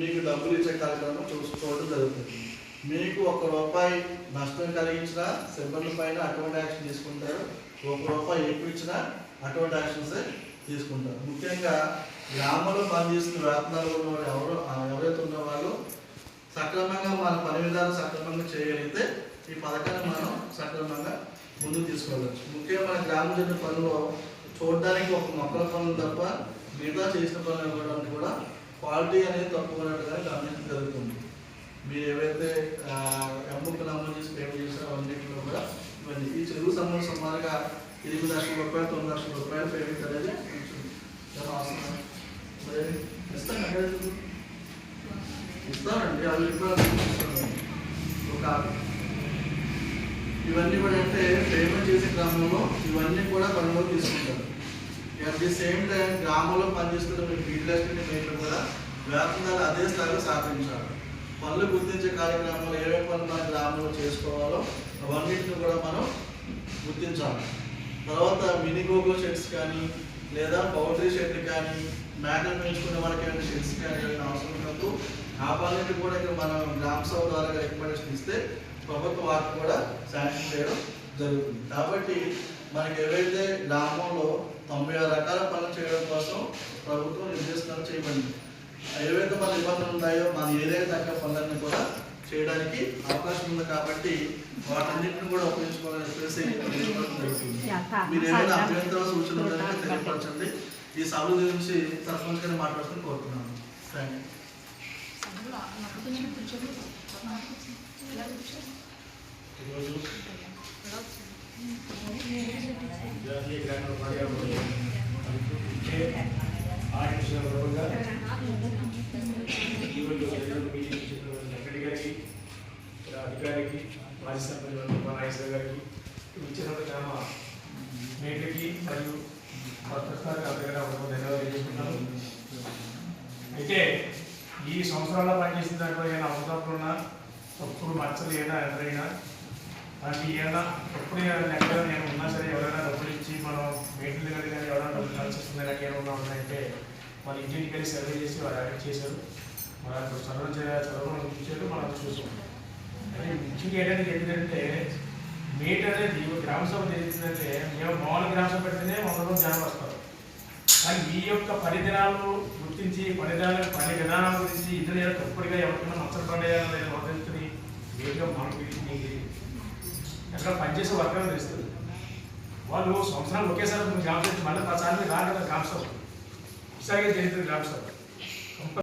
మీకు డబ్బులు ఇచ్చే కార్యక్రమం చూసుకోవడం జరుగుతుంది. మీకు ఒక రూపాయి నష్టం కలిగించినా సిబ్బంది పైన అటువంటి యాక్షన్ తీసుకుంటారు. ఒక రూపాయి ఎక్కువ ఇచ్చినా అటువంటి యాక్షన్స్ తీసుకుంటారు. ముఖ్యంగా గ్రామంలో పనిచేసిన వేతనాలు ఉన్నవారు ఎవరు ఎవరైతే ఉన్న వాళ్ళు సక్రమంగా మన పని విధానం సక్రమంగా చేయగలిగితే ఈ పథకాన్ని మనం సక్రమంగా ముందుకు తీసుకోవచ్చు ముఖ్యంగా మన గ్రామం జరిగిన పనులు చూడడానికి ఒక మొక్కల పనులు తప్ప మిగతా చేసిన పనులు ఇవ్వడానికి కూడా క్వాలిటీ అనేది తక్కువ ఉన్నట్టుగా గమనించడం జరుగుతుంది. మీరు ఏవైతే ఎంబుక్ నమోదు చేసి పేమెంట్ చేశారో అన్నింటిలో కూడా ఇవన్నీ. ఈ చెరువు సంబంధం సుమారుగా ఎనిమిది లక్షల రూపాయలు తొమ్మిది లక్షల రూపాయలు పేమెంట్ అనేది ఉంటుంది. అవసరం. ఇస్తామండి అవి ఒక ఇవన్నీ కూడా అంటే పేమెంట్ చేసే క్రమంలో ఇవన్నీ కూడా పనిలో తీసుకుంటారు అట్ ది సేమ్ టైం గ్రామంలో పనిచేస్తున్న మీ ఫీల్డ్ అసిస్టెంట్ కూడా వేతనాలు అదే స్థాయిలో సాధించాలి. పనులు గుర్తించే కార్యక్రమాలు ఏవే పనులు మన గ్రామంలో చేసుకోవాలో అవన్నింటిని కూడా మనం గుర్తించాలి. తర్వాత మినీ గోగో షెడ్స్ కానీ లేదా పౌల్ట్రీ షెడ్ కానీ మేకలు పెంచుకునే వాళ్ళకి ఏమైనా షెడ్స్ కానీ ఏమైనా అవసరం ఉన్నప్పుడు ఆ పనులకి కూడా ఇక్కడ మనం గ్రామ సభ ద్వారా రికమెండేషన్ ఇస్తే ప్రభుత్వం వాటిని కూడా శాంక్షన్ చేయడం జరుగుతుంది. కాబట్టి మనకి ఏవైతే గ్రామంలో తొంభై ఆరు రకాల పనులు చేయడం కోసం ప్రభుత్వం నిర్దేశనాలు చేయబడింది. ఏవైతే మన నిబంధనలు ఉన్నాయో మన ఏదైతే తగ్గ పనులన్నీ కూడా చేయడానికి అవకాశం ఉంది కాబట్టి వాటన్నిటిని కూడా ఉపయోగించుకోవాలని చెప్పేసి మీరు ఏమైనా అభ్యంతరాలు సూచనలు తెలియపరచండి. ఈ సభ గురించి సర్పంచ్ గారిని మాట్లాడుతూ కోరుతున్నాను. Thank you. ఈరోజు జాతీయ గ్రామీణ పర్యావరణ ఇచ్చే ఆర్టిస్ట్ సందర్భంగా ఈరోజు మీటింగ్ వెంకటి గారికి అధికారికి మాజీ నాగేశ్వర గారికి ఇచ్చిన గ్రామ మరియు ప్రస్తుతానికి అందరికీ ధన్యవాదాలు చేసుకుంటాను అయితే ఈ సంవత్సరాల్లో పనిచేసిన దాంట్లో ఏమైనా అవసరం ఉన్నా తప్పుడు మచ్చలు ఏదైనా ఎదురైనా మనకి ఏదైనా ఎప్పుడు ఎక్కడ నేను ఉన్నా సరే ఎవరైనా డబ్బులు ఇచ్చి మనం మెయింటైన్ దగ్గర కానీ ఎవరైనా డబ్బులు కలిసి వస్తుంది కానీ ఏమైనా ఉన్నాయంటే మన ఇంటికి వెళ్ళి సర్వే చేసి వాళ్ళు యాక్ట్ చేశారు. మన చదువు చేయాలి చదవడం ఇచ్చారు మనం చూసుకుంటాం కానీ ముఖ్యంగా ఏంటంటే ఏంటంటే మీట్ అనేది గ్రామ సభ తెలిసిందంటే మేము మామూలు గ్రామ సభ పెడితేనే మొదలు జనం వస్తారు. కానీ ఈ యొక్క పరిధినాలు గుర్తించి పరిధాన పని విధానాల గురించి ఇతర తప్పుడుగా ఎవరికైనా మచ్చలు పడేయాలని నేను వర్తించుకుని వేగంగా మనకి ఎక్కడ పనిచేసే వర్గాలు తెలుస్తుంది. వాళ్ళు సంవత్సరాలు ఒకేసారి గ్రామ చేసి మళ్ళీ పదిసార్లు రాగల గ్రామ సభ ఇసాగే జరుగుతుంది గ్రామ సభ